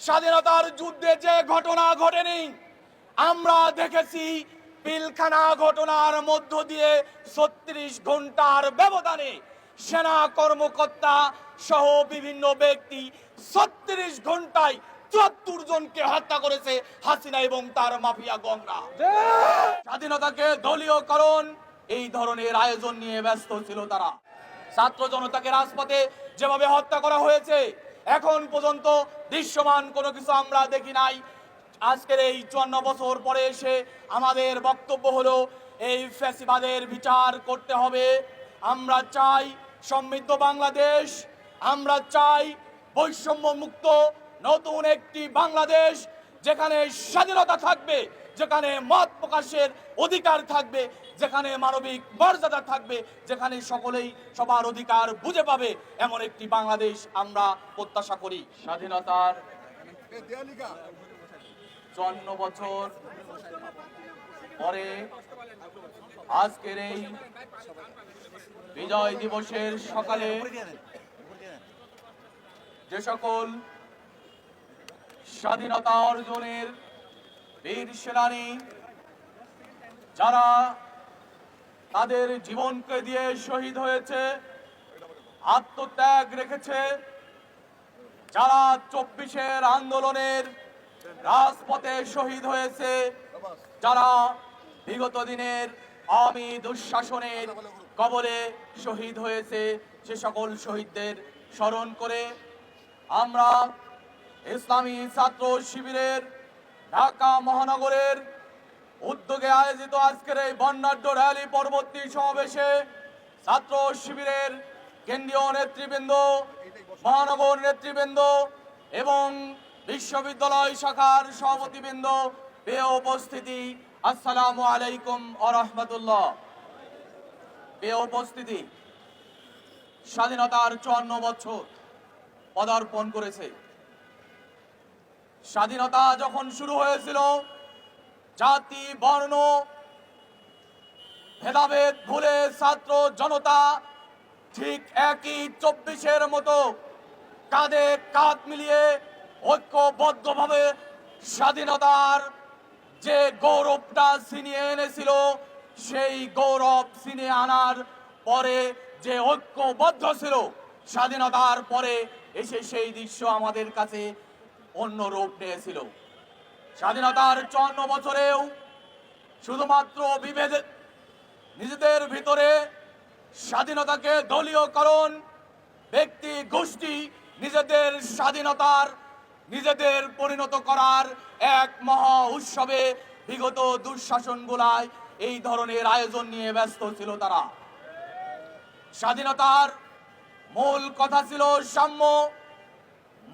স্বাধীনতার যুদ্ধে যে ঘটনা ঘটেনি, আমরা দেখেছি পিলখানা ঘটনার মধ্য দিয়ে ছত্রিশ ঘণ্টার ব্যবধানে সেনা কর্মকর্তা সহ বিভিন্ন ব্যক্তি ছত্রিশ ঘন্টায় চুয়াত্তর জনকে হত্যা করেছে হাসিনা এবং তার মাফিয়া গংরা স্বাধীনতাকে দলীয়করণ, এই ধরনের আয়োজন নিয়ে ব্যস্ত ছিল তারা। ছাত্র জনতাকে রাজপথে যেভাবে হত্যা করা হয়েছে এখন পর্যন্ত দৃশ্যমান কোনো কিছু আমরা দেখি নাই। আজকের এই চুয়ান্ন বছর পরে এসে আমাদের বক্তব্য হলো, এই ফ্যাসিবাদের বিচার করতে হবে। আমরা চাই সমৃদ্ধ বাংলাদেশ, আমরা চাই বৈষম্য মুক্ত নতুন একটি বাংলাদেশ। যেখানে স্বাধীনতা থাকবে, যেখানে মত প্রকাশের অধিকার থাকবে, যেখানে মানবিক মর্যাদা থাকবে, যেখানে সকলেই সবার অধিকার বুঝে পাবে, এমন একটি বাংলাদেশ আমরা প্রত্যাশা করি। স্বাধীনতার চুয়ান্ন বছর পরে আজকের এই বিজয় দিবসের সকালে যে সকল স্বাধীনতা অর্জনের বীর সেনানী, যারা তাদের জীবনকে দিয়ে শহীদ হয়েছে, আত্মত্যাগ রেখেছে, যারা চব্বিশের আন্দোলনের রাজপথে শহীদ হয়েছে, যারা বিগত দিনের আওয়ামী দুঃশাসনের কবলে শহীদ হয়েছে, সে সকল শহীদদের স্মরণ করে আমরা ইসলামী ছাত্র শিবিরের ঢাকা মহানগরের উদ্যোগে আয়োজিত আজকের এই বর্ণাঢ্য র্যালি পরবর্তী সমাবেশে ছাত্র শিবিরের কেন্দ্রীয় নেতৃবৃন্দ, মহানগর নেতৃবৃন্দ এবং বিশ্ববিদ্যালয় শাখার সভাপতিবৃন্দ পেয়ে উপস্থিতি। আসসালামু আলাইকুম আ রহমতুল্লাহ পেয়ে উপস্থিতি। স্বাধীনতার চুয়ান্ন বছর পদার্পণ করেছে। স্বাধীনতা যখন শুরু হয়েছিল, জাতি, বর্ণ, ভেদাভেদ, ভুলে ছাত্র জনতা ঠিক একই চব্বিশের মতো কাঁধে কাঁধ মিলিয়ে ঐক্যবদ্ধভাবে স্বাধীনতার যে গৌরবটা ছিনিয়ে এনেছিল, সেই গৌরব ছিনিয়ে আনার পরে যে ঐক্যবদ্ধ ছিল, স্বাধীনতার পরে এসে সেই দৃশ্য আমাদের কাছে অন্য রূপ নিয়েছিল। স্বাধীনতার চুয়ান্ন বছরেও শুধুমাত্র বিভেদ নিজেদের ভিতরে স্বাধীনতাকে দলীয়করণ ব্যক্তি গোষ্ঠী নিজেদের স্বাধীনতার, নিজেদের পরিণত করার এক মহা উৎসবে বিগত দুঃশাসনগুলায় এই ধরনের আয়োজন নিয়ে ব্যস্ত ছিল তারা। স্বাধীনতার মূল কথা ছিল সাম্য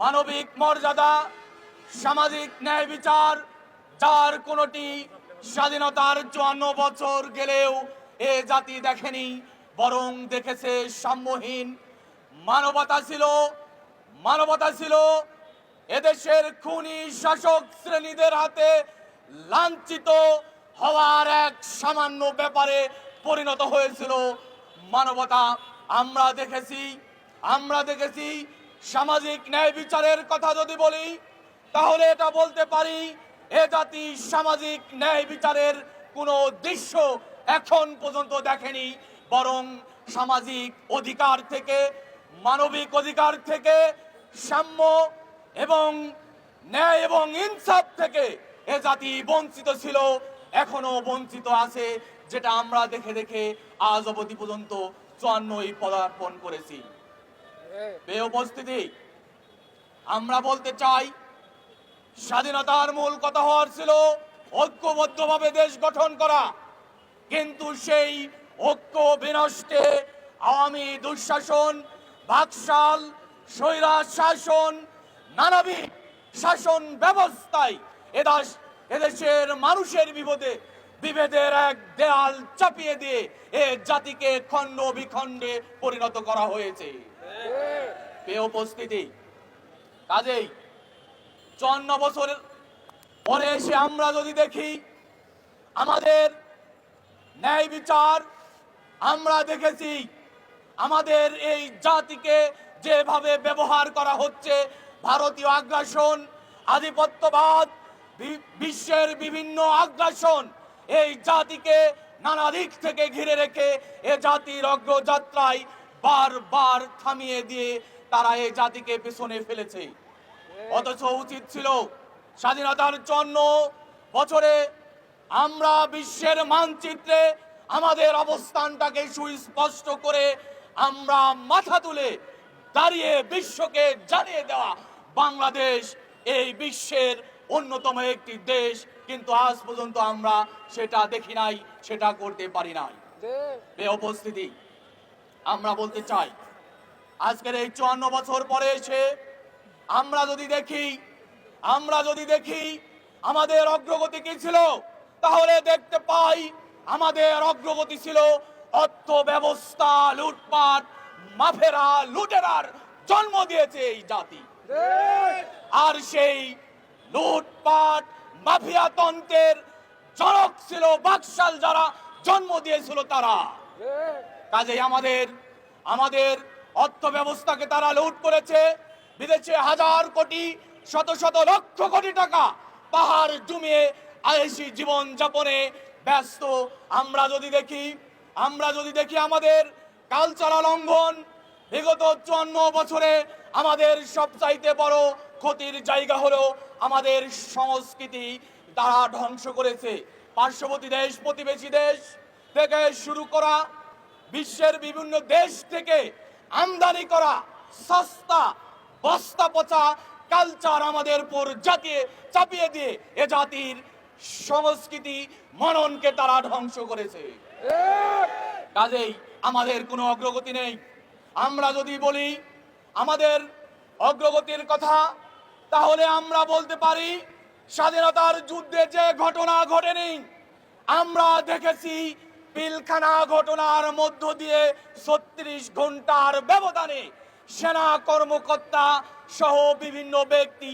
মানবিক মর্যাদা, সামাজিক ন্যায় বিচার, যার কোনটি স্বাধীনতার চুয়ান্ন বছর গেলেও এ জাতি দেখেনি, বরং দেখেছে সাম্যহীন। মানবতা ছিল মানবতা ছিল এদেশের খুনি শাসক শ্রেণীদের হাতে লাঞ্ছিত হওয়ার এক সামান্য ব্যাপারে পরিণত হয়েছিল। মানবতা আমরা দেখেছি আমরা দেখেছি সামাজিক ন্যায় বিচারের কথা যদি বলি, তাহলে এটা বলতে পারি, এ জাতি সামাজিক ন্যায় বিচারের কোনো দৃশ্য এখন পর্যন্ত দেখেনি, বরং সামাজিক অধিকার থেকে, মানবিক অধিকার থেকে, সাম্য এবং ন্যায় এবং ইনসাফ থেকে এ জাতি বঞ্চিত ছিল, এখনও বঞ্চিত আছে, যেটা আমরা দেখে দেখে আজ অবধি পর্যন্ত চুয়ান্নই পদার্পণ করেছি। বে উপস্থিতি আমরা বলতে চাই, স্বাধীনতার মূল কথা হওয়ার ছিল ঐক্যবদ্ধভাবে দেশ গঠন করা। কিন্তু সেই ঐক্য বিনষ্টে আওয়ামী দুঃশাসন, বাকশাল স্বৈরাজ শাসন নানাবিধ শাসন ব্যবস্থায় এদাস এদেশের মানুষের বিপদে, বিভেদের এক দেয়াল চাপিয়ে দিয়ে এ জাতিকে খণ্ড বিখণ্ডে পরিণত করা হয়েছে। পেয়ে উপস্থিতি। কাজেই চুয়ান্ন বছরের পরে এসে আমরা যদি দেখি, আমাদের ন্যায় বিচার আমরা দেখেছি, আমাদের এই জাতিকে যেভাবে ব্যবহার করা হচ্ছে, ভারতীয় আগ্রাসন, আধিপত্যবাদ বিশ্বের বিভিন্ন আগ্রাসন, এই জাতিকে নানা দিক থেকে ঘিরে রেখে এ জাতির অগ্রযাত্রায় বারবার থামিয়ে দিয়ে তারা এই জাতিকে পেছনে ফেলেছে। অথচ উচিত ছিল স্বাধীনতার জন্য বছরে আমরা বিশ্বের মানচিত্রে আমাদের অবস্থানটাকে সুস্পষ্ট করে আমরা মাথা তুলে দাঁড়িয়ে বিশ্বকে জানিয়ে দেওয়া বাংলাদেশ এই বিশ্বের অন্যতম একটি দেশ। কিন্তু আজ পর্যন্ত আমরা সেটা দেখি নাই সেটা করতে পারি নাই। উপস্থিতি আমরা বলতে চাই, আজকের এই চুয়ান্ন বছর পরে এসে আমরা যদি দেখি, আমরা যদি দেখি আমাদের অগ্রগতি কি ছিল, তাহলে দেখতে পাই আমাদের অগ্রগতি ছিল অর্থ ব্যবস্থা লুটপাট, মাফেরা, লুটেরার জন্ম দিয়েছে এই জাতি। আর সেই লুটপাট, মাফিয়া তন্ত্রের জনক ছিল বাকশাল যারা জন্ম দিয়েছিল তারা। কাজেই আমাদের আমাদের অর্থ ব্যবস্থাকে তারা লুট করেছে। বিদেশে হাজার কোটি, শত শত লক্ষ কোটি টাকা পাহাড় জমিয়ে আয়েসি জীবন যাপনে ব্যস্ত। আমরা যদি দেখি, আমরা যদি দেখি আমাদের কালচারাল লঙ্ঘন বিগত চুয়ান্ন বছরে আমাদের সবচাইতে বড় ক্ষতির জায়গা হলো আমাদের সংস্কৃতি তারা ধ্বংস করেছে। পার্শ্ববর্তী দেশ, প্রতিবেশী দেশ থেকে শুরু করা বিশ্বের বিভিন্ন দেশ থেকে আমদানি করা সস্তা বস্তা পচা কালচার আমাদের উপর জাতিয়ে চাপিয়ে দিয়ে এ জাতির সংস্কৃতি মননকে তারা ধ্বংস করেছে। কাজেই আমাদের কোনো অগ্রগতি নেই। আমরা যদি বলি আমাদের অগ্রগতির কথা, তাহলে আমরা বলতে পারি স্বাধীনতার যুদ্ধে যে ঘটনা ঘটেনি, আমরা দেখেছি পিলখানা ঘটনার মধ্য দিয়ে ছত্রিশ ঘণ্টার ব্যবধানে সেনা কর্মকর্তা সহ বিভিন্ন ব্যক্তি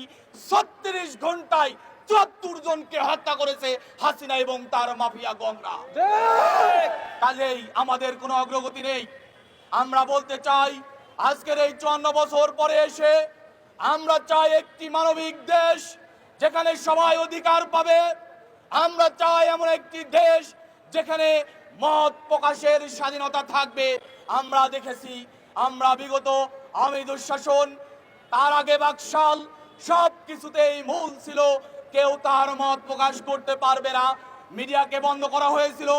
ছত্রিশ ঘন্টায় চুয়াত্তর জনকে হত্যা করেছে হাসিনা এবং তার মাফিয়া গংরা। কাজেই আমাদের কোনো অগ্রগতি নেই। আমরা বলতে চাই, আজকের এই চুয়ান্ন বছর পরে এসে আমরা চাই একটি মানবিক দেশ যেখানে সবাই অধিকার পাবে। আমরা চাই এমন একটি দেশ যেখানে মত প্রকাশের স্বাধীনতা থাকবে। আমরা দেখেছি, আমরা বিগত আমি দুঃশাসন, তার আগে বাকশাল সব কিছুতেই মূল ছিল। কেউ তার মত প্রকাশ করতে পারবে না। মিডিয়াকে বন্ধ করা হয়েছিল।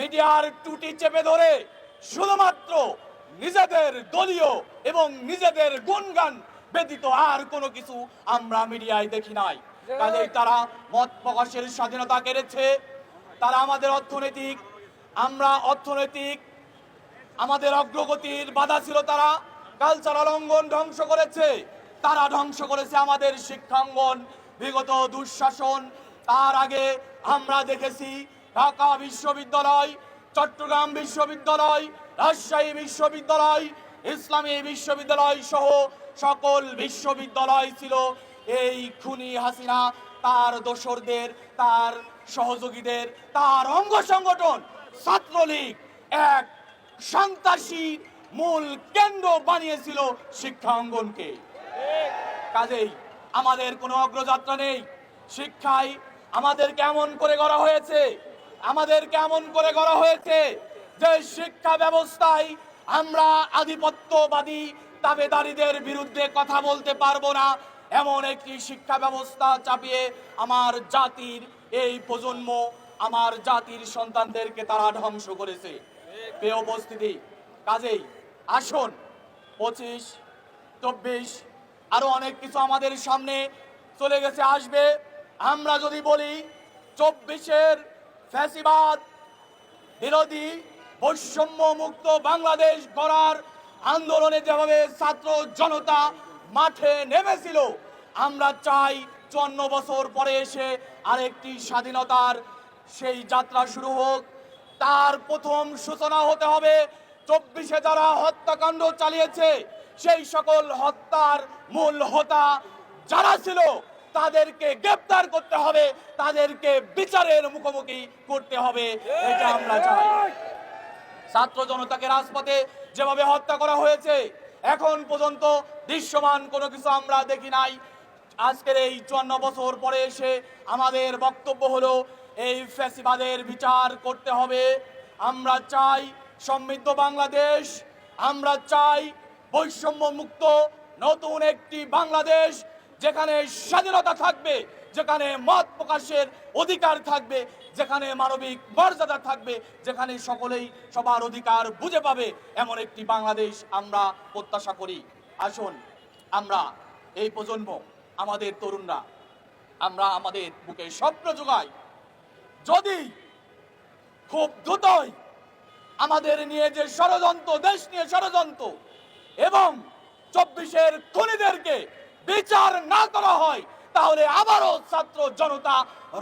মিডিয়ার টুটি চেপে ধরে শুধুমাত্র নিজেদের দলীয় এবং নিজেদের গুণগান ব্যতীত আর কোনো কিছু আমরা মিডিয়ায় দেখি নাই। কাজেই তারা মত প্রকাশের স্বাধীনতা কেড়েছে। তারা আমাদের অর্থনৈতিক আমরা অর্থনৈতিক, আমাদের অগ্রগতির বাধা ছিল তারা কালচারাল অঙ্গন ধ্বংস করেছে। তারা ধ্বংস করেছে আমাদের শিক্ষাঙ্গন, বিগত দুঃশাসন। তার আগে আমরা দেখেছি ঢাকা বিশ্ববিদ্যালয়, চট্টগ্রাম বিশ্ববিদ্যালয়, রাজশাহী বিশ্ববিদ্যালয়, ইসলামী বিশ্ববিদ্যালয় সহ সকল বিশ্ববিদ্যালয় ছিল। এই খুনি হাসিনা, তার দোসরদের, তার সহযোগীদের, তার অঙ্গ সংগঠন ছাত্রলীগ এক সন্ত্রাসী মূল কেন্দ্র বানিয়েছিল শিক্ষা অঙ্গনকে। কাজেই আমাদের কোনো অগ্রযাত্রা নেই। শিক্ষায় আমাদের কেমন করে গড়া হয়েছে আমাদের কেমন করে গড়া হয়েছে যে শিক্ষা ব্যবস্থায় আমরা আধিপত্যবাদী দাবেদারীদের বিরুদ্ধে কথা বলতে পারব না। এমন একটি শিক্ষা ব্যবস্থা চাপিয়ে আমার জাতির এই প্রজন্ম আমার জাতির সন্তানদেরকে তারা ধ্বংস করেছে। উপস্থিতি, কাজেই আসুন, পঁচিশ, চব্বিশ, আরও অনেক কিছু আমাদের সামনে চলে গেছে, আসবে। আমরা যদি বলি চব্বিশের ফ্যাসিবাদ বিরোধী বৈষম্য মুক্ত বাংলাদেশ গড়ার আন্দোলনে যেভাবে ছাত্র জনতা মাঠে নেমেছিল, আমরা চাই চুয়ান্ন বছর পরে এসে আরেকটি স্বাধীনতার সেই যাত্রা শুরু হোক, তার প্রথম সূচনা হতে হবে চব্বিশে যারা হত্যাকাণ্ড চালিয়েছে, সেই সকল হত্যার মূল হোতা যারা ছিল, তাদেরকে গ্রেপ্তার করতে হবে, তাদেরকে বিচারের মুখোমুখি করতে হবে, এটা আমরা চাই। ছাত্র জনতাকে রাজপথে যেভাবে হত্যা করা হয়েছে, এখন পর্যন্ত দৃশ্যমান কোনো কিছু আমরা দেখি নাই। আজকের এই চুয়ান্ন বছর পরে এসে আমাদের বক্তব্য হলো এই ফ্যাসিবাদের বিচার করতে হবে। আমরা চাই সমৃদ্ধ বাংলাদেশ। আমরা চাই বৈষম্য মুক্ত নতুন একটি বাংলাদেশ যেখানে স্বাধীনতা থাকবে, যেখানে মত প্রকাশের অধিকার থাকবে, যেখানে মানবিক মর্যাদা থাকবে, যেখানে সকলেই সবার অধিকার বুঝে পাবে এমন একটি বাংলাদেশ আমরা প্রত্যাশা করি। আসুন, আমরা এই প্রজন্ম, আমাদের তরুণরা, আমরা আমাদের বুকে স্বপ্ন যোগাই যদি খুব দ্রুতই আমাদের নিয়ে যে ষড়যন্ত্র দেশ নিয়ে ষড়যন্ত্র এবং চব্বিশের খুনিদেরকে বিচার না করা হয় তাহলে আবারও ছাত্র জনতা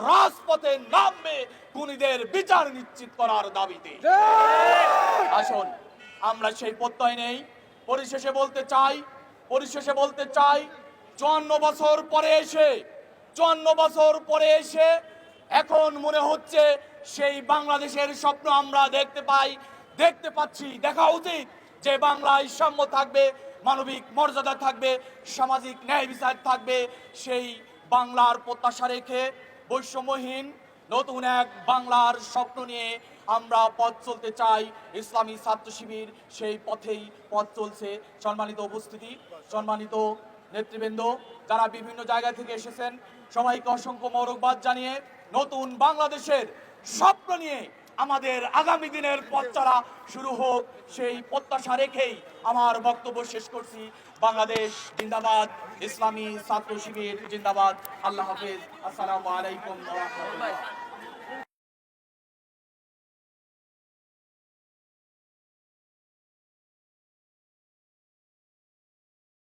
রাজপথে নামবে খুনিদের বিচার নিশ্চিত করার দাবিতে। আসুন আমরা সেই প্রত্যয় নেই। পরিশেষে বলতে চাই পরিশেষে বলতে চাই চুয়ান্ন বছর পরে এসে চুয়ান্ন বছর পরে এসে এখন মনে হচ্ছে সেই বাংলাদেশের স্বপ্ন আমরা দেখতে পাই, দেখতে পাচ্ছি, দেখা উচিত যে বাংলায় সাম্য থাকবে, মানবিক মর্যাদা থাকবে, সামাজিক ন্যায় বিচার থাকবে। সেই বাংলার প্রত্যাশা রেখে বৈষম্যহীন নতুন এক বাংলার স্বপ্ন নিয়ে আমরা পথ চলতে চাই। ইসলামী ছাত্র শিবির সেই পথেই পথ চলছে। সম্মানিত উপস্থিতি, সম্মানিত নেতৃবৃন্দ, যারা বিভিন্ন জায়গা থেকে এসেছেন, সবাইকে অসংখ্য মৌরকবাদ জানিয়ে নতুন বাংলাদেশের স্বপ্ন নিয়ে আমাদের আগামী দিনের পথ চলা শুরু হোক, সেই প্রত্যাশা রেখেই আমার বক্তব্য শেষ করছি। বাংলাদেশ জিন্দাবাদ, ইসলামী ছাত্র শিবির জিন্দাবাদ। আল্লাহ হাফিজ। আসসালামু আলাইকুম